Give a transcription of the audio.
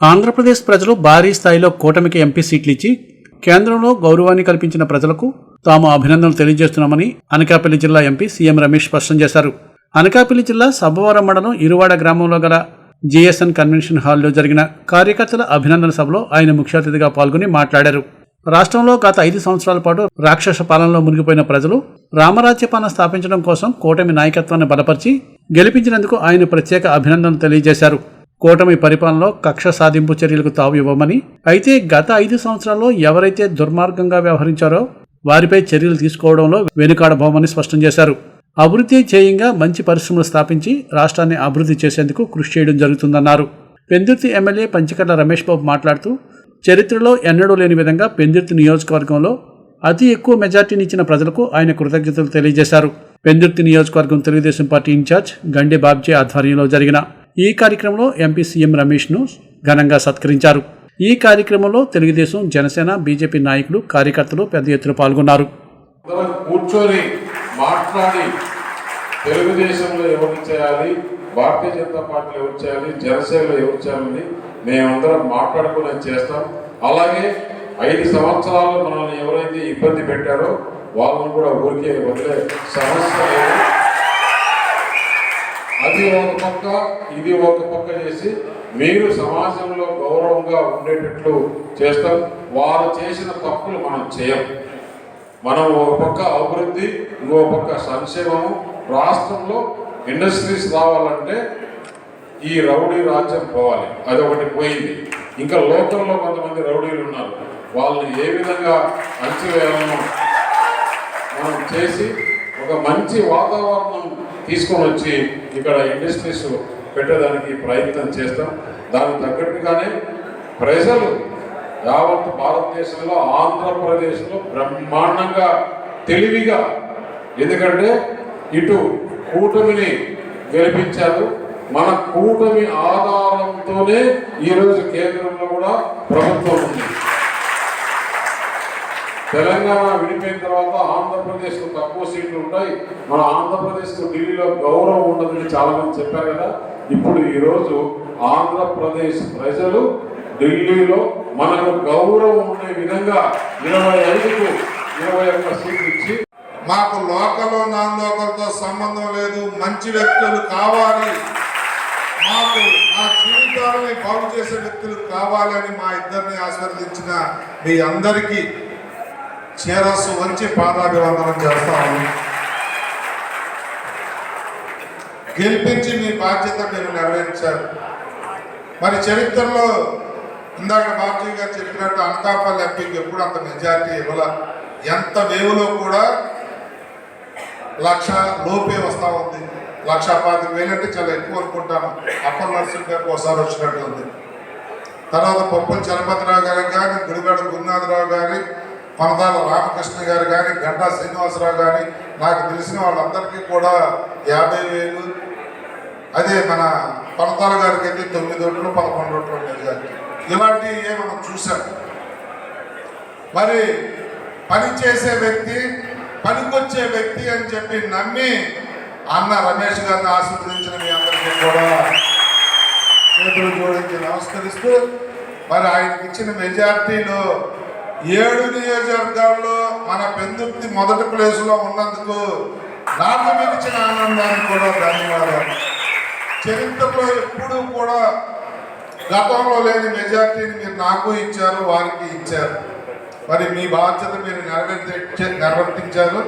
ఆంధ్రప్రదేశ్ ప్రజలు భారీ స్థాయిలో కూటమికి ఎంపీ సీట్లు ఇచ్చి కేంద్రంలో గౌరవాన్ని కల్పించిన ప్రజలకు తాము అభినందనలు తెలియజేస్తున్నామని అనకాపల్లి జిల్లా ఎంపీ సీఎం రమేష్ స్పష్టం చేశారు. అనకాపల్లి జిల్లా సబ్బవరం మండలం ఇరువాడ గ్రామంలో గల జీఎస్ఎన్ కన్వెన్షన్ హాల్లో జరిగిన కార్యకర్తల అభినందన సభలో ఆయన ముఖ్య అతిథిగా పాల్గొని మాట్లాడారు. రాష్ట్రంలో గత ఐదు సంవత్సరాల పాటు రాక్షస పాలనలో మునిగిపోయిన ప్రజలు రామరాజ్యపాలన స్థాపించడం కోసం కూటమి నాయకత్వాన్ని బలపరిచి గెలిపించినందుకు ఆయన ప్రత్యేక అభినందనలు తెలియజేశారు. కూటమి పరిపాలనలో కక్ష సాధింపు చర్యలకు తావు ఇవ్వమని. అయితే గత ఐదు సంవత్సరాల్లో ఎవరైతే దుర్మార్గంగా వ్యవహరించారో వారిపై చర్యలు తీసుకోవడంలో వెనుకాడబోమని స్పష్టం చేశారు. అభివృద్ధి చేయంగా మంచి పరిశ్రమలు స్థాపించి రాష్ట్రాన్ని అభివృద్ధి చేసేందుకు కృషి చేయడం జరుగుతుందన్నారు. పెందుర్తి ఎమ్మెల్యే పంచకట్ల రమేష్ బాబు మాట్లాడుతూ చరిత్రలో ఎన్నడూ లేని విధంగా పెందుర్తి నియోజకవర్గంలో అతి ఎక్కువ మెజార్టీని ఇచ్చిన ప్రజలకు ఆయన కృతజ్ఞతలు తెలియజేశారు. పెందుర్తి నియోజకవర్గం తెలుగుదేశం పార్టీ ఇన్ఛార్జ్ గండి బాబ్జీ ఆధ్వర్యంలో జరిగిన ఈ కార్యక్రమంలో ఎంపీ సీఎం రమేష్ను ఘనంగా సత్కరించారు. ఈ కార్యక్రమంలో తెలుగుదేశం జనసేన బీజేపీ నాయకులు కార్యకర్తలు పెద్ద ఎత్తున పాల్గొన్నారు. కూర్చొని మాట్లాడి తెలుగుదేశంలో ఎవరు చేయాలి భారతీయ జనతా పార్టీలో ఎవరు చేయాలి జనసేనలో ఎవరు చేయాలని మేమందరం మాట్లాడుకుని చేస్తాం. అలాగే ఐదు సంవత్సరాలు మనల్ని ఎవరైతే ఇబ్బంది పెట్టారో వాళ్ళని కూడా ఊరికే వదిలే సమస్య లేదు. అది ఒక పక్క ఇది ఒక పక్క చేసి మీరు సమాజంలో గౌరవంగా ఉండేటట్లు చేస్తాం వారు చేసిన తప్పులు మనం చేయం. మనం ఒక పక్క అభివృద్ధి ఇంకో పక్క సంక్షేమము. రాష్ట్రంలో ఇండస్ట్రీస్ రావాలంటే ఈ రౌడీ రాజ్యం పోవాలి. అదొకటి పోయింది. ఇంకా లోకల్లో కొంతమంది రౌడీలు ఉన్నారు. వాళ్ళని ఏ విధంగా అంచివేయాలనో మనం చేసి ఒక మంచి వాతావరణం తీసుకొని వచ్చి ఇక్కడ ఇండస్ట్రీస్ పెట్టడానికి ప్రయత్నం చేస్తాం. దానికి తగ్గట్టుగానే ప్రజలు యావత్ భారతదేశంలో ఆంధ్రప్రదేశ్లో బ్రహ్మాండంగా తెలివిగా ఎందుకంటే ఇటు కూటమిని గెలిపించారు. మన కూటమి ఆధారంతోనే ఈరోజు కేంద్రంలో కూడా ప్రభుత్వం ఉంది. తెలంగాణ విడిపోయిన తర్వాత ఆంధ్రప్రదేశ్లో తక్కువ సీట్లు ఉంటాయి. మన ఆంధ్రప్రదేశ్కు ఢిల్లీలో గౌరవం ఉండదని చాలా మంది చెప్పారు కదా. ఇప్పుడు ఈరోజు ఆంధ్రప్రదేశ్ ప్రజలు ఢిల్లీలో మనకు గౌరవం ఉండే విధంగా ఇరవై ఐదుకు ఇరవై ఒక్క సీట్లు ఇచ్చి మాకు లోకల్ నాన్ లోకల్తో సంబంధం లేదు. మంచి వ్యక్తులు కావాలి. మాకు మా జీవితాలని బాగు చేసే వ్యక్తులు కావాలని మా ఇద్దరిని ఆశీర్వదించిన మీ అందరికీ శిరస్సు వంచి పాదాభివందనం చేస్తాము గెలిపించి మీ బాధ్యత మీరు నెరవేర్చారు. మరి చరిత్రలో ఇందాక బాబ్జీ గారు చెప్పినట్టు అనకాపల్లి ఎంపీకి ఎప్పుడు అంత మెజారిటీ ఇవ్వాల? ఎంత వేవులో కూడా లక్ష లోపే వస్తూ ఉంది. లక్ష పాతిక వేలు అంటే చాలా ఎక్కువ అనుకుంటాను. అప్పర్ నర్సింగ్ గారికి ఒకసారి వచ్చినట్టు ఉంది. తర్వాత పప్పుల చలపతిరావు గారికి కానీ గుడివాడ గురునాథరావు గారి పరదాల రామకృష్ణ గారు కానీ గంటా శ్రీనివాసరావు కానీ నాకు తెలిసిన వాళ్ళందరికీ కూడా యాభై వేలు. అదే మన పరదాల గారికి అయితే తొమ్మిది ఓట్లు పదకొండు ఓట్లు ఉండేది గారికి ఇలాంటివి ఏ మనం చూసాం మరి పని చేసే వ్యక్తి పనికొచ్చే వ్యక్తి అని చెప్పి నమ్మి అన్న రమేష్ గారిని ఆశీర్వదించిన మీ అందరికీ కూడా చేతులు జోడించి నమస్కరిస్తూ మరి ఆయనకి ఇచ్చిన మెజార్టీలో ఏడు నియోజకవర్గాల్లో మన పెందుర్తి మొదటి ప్లేసులో ఉన్నందుకు నాకు మించిన ఆనందానికి కూడా ధన్యవాదాలు. చరిత్రలో ఎప్పుడూ కూడా గతంలో లేని మెజార్టీని మీరు నాకు ఇచ్చారు వారికి ఇచ్చారు. మరి మీ బాధ్యత మీరు నెరవేర్చే నెరవేర్తించారు